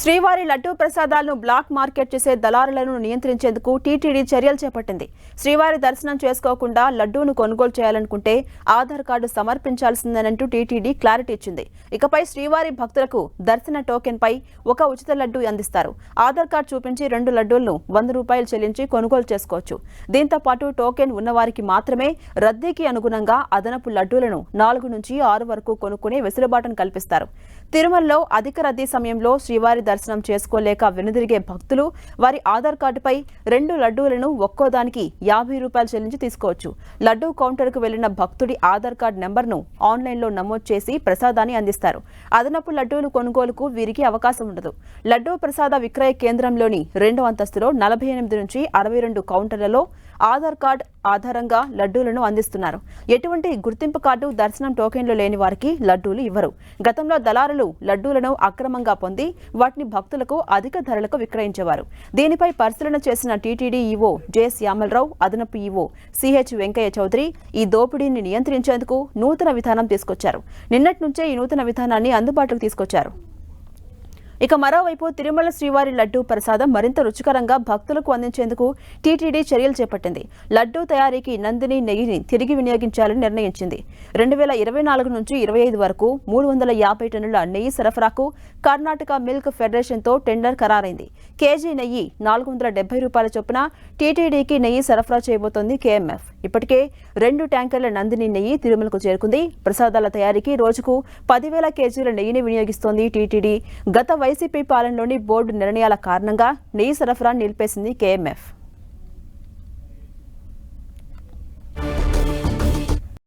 శ్రీవారి laddu ప్రసాదాలను black market చేసే దళారులను నియంత్రించేందుకు టీటీడీ చర్యలు చేపట్టింది. శ్రీవారి దర్శనం చేసుకోకుండా లడ్డూను కొనుగోలు చేయాలనుకుంటే ఆధార్ కార్డు సమర్పించాల్సిందేనంటూ టీటీడీ క్లారిటీ ఇచ్చింది. ఇకపై శ్రీవారి భక్తులకు దర్శన టోకెన్ పై ఒక ఉచిత లడ్డూ అందిస్తారు. ఆధార్ కార్డు చూపించి రెండు లడ్డూలను వంద రూపాయలు చెల్లించి కొనుగోలు చేసుకోవచ్చు. దీంతో పాటు టోకెన్ ఉన్నవారికి మాత్రమే రద్దీకి అనుగుణంగా అదనపు లడ్డూలను నాలుగు నుంచి ఆరు వరకు కొనుక్కునే వెసులుబాటును కల్పిస్తారు. తిరుమలలో అధిక రద్దీ సమయంలో శ్రీవారి దర్శనం చేసుకోలేక వెనుదిరిగే భక్తులు వారి ఆధార్ కార్డుపై రెండు లడ్డూలను ఒక్కోదానికి యాభై రూపాయలు చెల్లించి తీసుకోవచ్చు. లడ్డూ కౌంటర్కు వెళ్ళిన భక్తుడి ఆధార్ కార్డు నెంబర్ను ఆన్లైన్లో నమోదు చేసి ప్రసాదాన్ని అందిస్తారు. అదనపు లడ్డూలు కొనుగోలుకు వీరికి అవకాశం ఉండదు. లడ్డూ ప్రసాద విక్రయ కేంద్రంలోని రెండో అంతస్తులో నలభై ఎనిమిది నుంచి అరవై రెండు కౌంటర్లలో ఆధార్ కార్డ్ ఆధారంగా లడ్డూలను అందిస్తున్నారు. ఎటువంటి గుర్తింపు కార్డు దర్శనం టోకెన్లు లేని వారికి లడ్డూలు ఇవ్వరు. గతంలో దళారులు లడ్డూలను అక్రమంగా పొంది వాటిని భక్తులకు అధిక ధరలకు విక్రయించేవారు. దీనిపై పరిశీలన చేసిన టీటీడీ ఈవో జె శ్యామలరావు అదనపు ఈవో సిహెచ్ వెంకయ్య చౌదరి ఈ దోపిడీని నియంత్రించేందుకు నూతన విధానం తీసుకొచ్చారు. నిన్నటి నుంచే ఈ నూతన విధానాన్ని అందుబాటులోకి తీసుకొచ్చారు. ఇక మరోవైపు తిరుమల శ్రీవారి లడ్డూ ప్రసాదం మరింత రుచికరంగా భక్తులకు అందించేందుకు టీటీడీ చర్యలు చేపట్టింది. లడ్డూ తయారీకి నందిని నెయ్యిని తిరిగి వినియోగించాలని నిర్ణయించింది. రెండు వేల ఇరవై నాలుగు నుంచి ఇరవై ఐదు వరకు మూడు వందల యాభై టన్నుల నెయ్యి సరఫరాకు కర్ణాటక మిల్క్ ఫెడరేషన్తో టెండర్ ఖరారైంది. కేజీ నెయ్యి నాలుగు వందల డెబ్బై రూపాయల చొప్పున టీటీడీకి నెయ్యి సరఫరా చేయబోతోంది కేఎంఎఫ్. ఇప్పటికే రెండు ట్యాంకర్ల నందిని నెయ్యి తిరుమలకు చేరుకుంది. ప్రసాదాల తయారీకి రోజుకు పదివేల కేజీల నెయ్యిని వినియోగిస్తోంది టీటీడీ. గత వైసీపీ పాలనలోని బోర్డు నిర్ణయాల కారణంగా నెయ్యి సరఫరా నిలిపేసింది కేఎంఎఫ్.